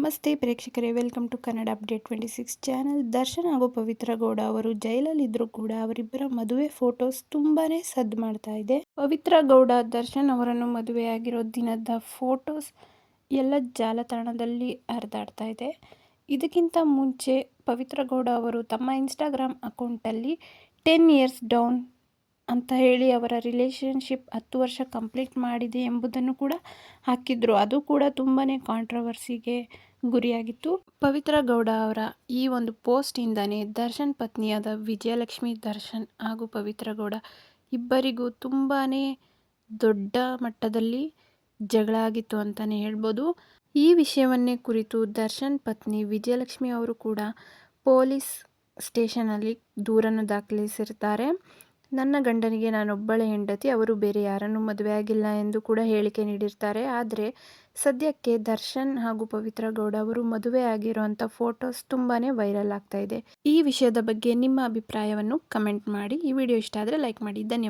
ನಮಸ್ತೆ ಪ್ರೇಕ್ಷಕರೇ, welcome to Kannada update twenty six channel. Darshan ಹಾಗೂ ಪವಿತ್ರ ಗೌಡ ಅವರು ಜೈಲಲ್ಲಿದ್ದರೂ ಕೂಡ ಅವರಿಬ್ಬರ ಮದುವೆ ಫೋಟೋಸ್ ತುಂಬಾನೇ ಸದ್ದು ಮಾಡ್ತಾ ಇದೆ. ಪವಿತ್ರ ಗೌಡ, ದರ್ಶನ್ ಅವರನ್ನು ಮದುವೆಯಾಗಿರೋ ದಿನದ ಫೋಟೋಸ್ ಎಲ್ಲ ಜಾಲತಾಣದಲ್ಲಿ ಹರಿದಾಡ್ತಾ ಇದೆ. ಇದಕ್ಕಿಂತ ಮುಂಚೆ ಪವಿತ್ರ ಗೌಡ ಅವರು ತಮ್ಮ ಇನ್ಸ್ಟಾಗ್ರಾಮ್ ಅಕೌಂಟಲ್ಲಿ ಟೆನ್ ಇಯರ್ಸ್ ಡೌನ್ ಅಂತ ಹೇಳಿ ಅವರ ರಿಲೇಷನ್ಶಿಪ್ ಹತ್ತು ವರ್ಷ ಕಂಪ್ಲೀಟ್ ಮಾಡಿದೆ ಎಂಬುದನ್ನು ಕೂಡ ಹಾಕಿದ್ರು. ಅದು ಕೂಡ ತುಂಬಾ ಕಾಂಟ್ರವರ್ಸಿಗೆ ಗುರಿಯಾಗಿತ್ತು. ಪವಿತ್ರ ಗೌಡ ಅವರ ಈ ಒಂದು ಪೋಸ್ಟಿಂದನೇ ದರ್ಶನ್ ಪತ್ನಿಯಾದ ವಿಜಯಲಕ್ಷ್ಮಿ ದರ್ಶನ್ ಹಾಗೂ ಪವಿತ್ರ ಗೌಡ ಇಬ್ಬರಿಗೂ ತುಂಬಾ ದೊಡ್ಡ ಮಟ್ಟದಲ್ಲಿ ಜಗಳ ಆಗಿತ್ತು ಅಂತಲೇ ಹೇಳ್ಬೋದು. ಈ ವಿಷಯವನ್ನೇ ಕುರಿತು ದರ್ಶನ್ ಪತ್ನಿ ವಿಜಯಲಕ್ಷ್ಮಿ ಅವರು ಕೂಡ ಪೊಲೀಸ್ ಸ್ಟೇಷನಲ್ಲಿ ದೂರನ್ನು ದಾಖಲಿಸಿರ್ತಾರೆ. ನನ್ನ ಗಂಡನಿಗೆ ನಾನೊಬ್ಬಳೆ ಹೆಂಡತಿ, ಅವರು ಬೇರೆ ಯಾರನ್ನೂ ಮದುವೆಯಾಗಿಲ್ಲ ಎಂದು ಕೂಡ ಹೇಳಿಕೆ ನೀಡಿರ್ತಾರೆ. ಆದರೆ ಸದ್ಯಕ್ಕೆ ದರ್ಶನ್ ಹಾಗೂ ಪವಿತ್ರ ಗೌಡ ಅವರು ಮದುವೆ ಆಗಿರುವಂಥ ಫೋಟೋಸ್ ತುಂಬಾ ವೈರಲ್ ಆಗ್ತಾ ಇದೆ. ಈ ವಿಷಯದ ಬಗ್ಗೆ ನಿಮ್ಮ ಅಭಿಪ್ರಾಯವನ್ನು ಕಮೆಂಟ್ ಮಾಡಿ. ಈ ವಿಡಿಯೋ ಇಷ್ಟ ಆದರೆ ಲೈಕ್ ಮಾಡಿ. ಧನ್ಯವಾದ.